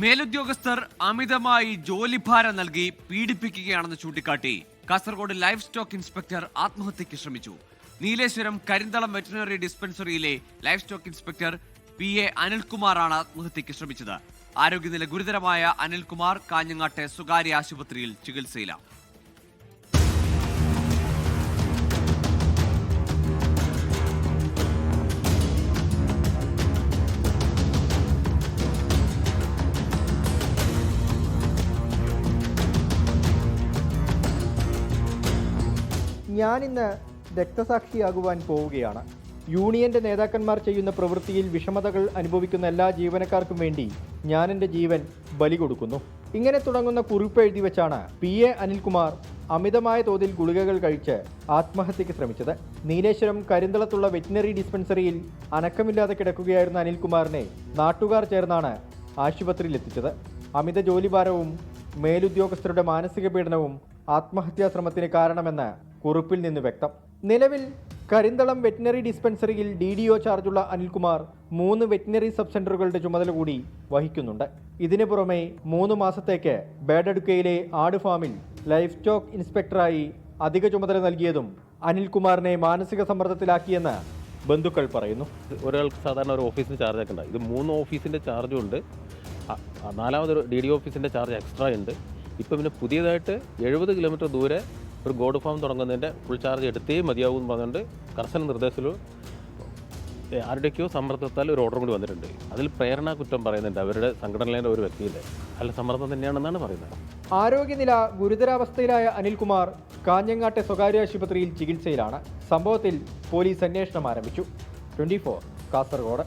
മേലുദ്യോഗസ്ഥർ അമിതമായി ജോലിഭാരം നൽകി പീഡിപ്പിക്കുകയാണെന്ന് ചൂണ്ടിക്കാട്ടി. കാസർഗോഡ് ലൈഫ് സ്റ്റോക്ക് ഇൻസ്പെക്ടർ ആത്മഹത്യയ്ക്ക് ശ്രമിച്ചു. Nileshwaram Karinthalam veterinary ഡിസ്പെൻസറിയിലെ life stock inspector P A അനിൽകുമാറാണ് ആത്മഹത്യയ്ക്ക് ശ്രമിച്ചത്. ആരോഗ്യനില ഗുരുതരമായ അനിൽകുമാർ കാഞ്ഞങ്ങാട്ടെ സ്വകാര്യ ആശുപത്രിയിൽ ചികിത്സയിലാണ്. ഞാനിന്ന് രക്തസാക്ഷിയാകുവാൻ പോവുകയാണ്. യൂണിയന്റെ നേതാക്കന്മാർ ചെയ്യുന്ന പ്രവൃത്തിയിൽ വിഷമതകൾ അനുഭവിക്കുന്ന എല്ലാ ജീവനക്കാർക്കും വേണ്ടി ഞാൻ എന്റെ ജീവൻ ബലി കൊടുക്കുന്നു. ഇങ്ങനെ തുടങ്ങുന്ന കുറിപ്പ് എഴുതി വെച്ചാണ് പി എ അനിൽകുമാർ അമിതമായ തോതിൽ ഗുളികകൾ കഴിച്ച് ആത്മഹത്യക്ക് ശ്രമിച്ചത്. നീലേശ്വരം കരിന്തളത്തുള്ള വെറ്റിനറി ഡിസ്പെൻസറിയിൽ അനക്കമില്ലാതെ കിടക്കുകയായിരുന്ന അനിൽകുമാറിനെ നാട്ടുകാർ ചേർന്നാണ് ആശുപത്രിയിൽ എത്തിച്ചത് അമിത ജോലിഭാരവും മേലുദ്യോഗസ്ഥരുടെ മാനസിക പീഡനവും ആത്മഹത്യാ ശ്രമത്തിന് കാരണമെന്ന് കുറിപ്പിൽ നിന്ന് വ്യക്തം. നിലവിൽ കരിന്തളം വെറ്റിനറി ഡിസ്പെൻസറിയിൽ ഡി ഡി ഒ ചാർജുള്ള അനിൽകുമാർ മൂന്ന് വെറ്റിനറി സബ് സെന്ററുകളുടെ ചുമതല കൂടി വഹിക്കുന്നുണ്ട്. ഇതിനു പുറമെ മൂന്ന് മാസത്തേക്ക് ബേഡടുക്കയിലെ ആട് ഫാമിൽ ലൈഫ് സ്റ്റോക്ക് ഇൻസ്പെക്ടറായി അധിക ചുമതല നൽകിയതും അനിൽകുമാറിനെ മാനസിക സമ്മർദ്ദത്തിലാക്കിയെന്ന് ബന്ധുക്കൾ പറയുന്നു. ഒരാൾക്ക് സാധാരണ ഒരു ഓഫീസിന് ചാർജ് ഒക്കെ ഉണ്ട്. ഇത് മൂന്ന് ഓഫീസിന്റെ ചാർജും ഉണ്ട്. നാലാമതൊരു ഡി ഡി ഓഫീസിന്റെ ചാർജ് എക്സ്ട്രാ ഉണ്ട്. ഇപ്പം പിന്നെ പുതിയതായിട്ട് എഴുപത് കിലോമീറ്റർ ദൂരെ ഒരു ഗോഡ് ഫാം തുടങ്ങുന്നതിന്റെ ഫുൾ ചാർജ് എടുത്തേ മതിയാവും എന്ന് പറഞ്ഞുകൊണ്ട് കർശന നിർദ്ദേശത്തിൽ ആരുടെക്കോ സമ്മർദ്ദത്താൽ ഒരു ഓർഡർ കൂടി വന്നിട്ടുണ്ട്. അതിൽ പ്രേരണ കുറ്റം പറയുന്നുണ്ട് അവരുടെ സംഘടനയിലെ ഒരു വ്യക്തിയുടെ. അല്ല സമ്മർദ്ദം തന്നെയാണെന്നാണ് പറയുന്നത്. ആരോഗ്യനില ഗുരുതരാവസ്ഥയിലായ അനിൽകുമാർ കാഞ്ഞങ്ങാട്ടെ സ്വകാര്യ ആശുപത്രിയിൽ ചികിത്സയിലാണ്. സംഭവത്തിൽ പോലീസ് അന്വേഷണം ആരംഭിച്ചു. ട്വന്റി കാസർഗോഡ്.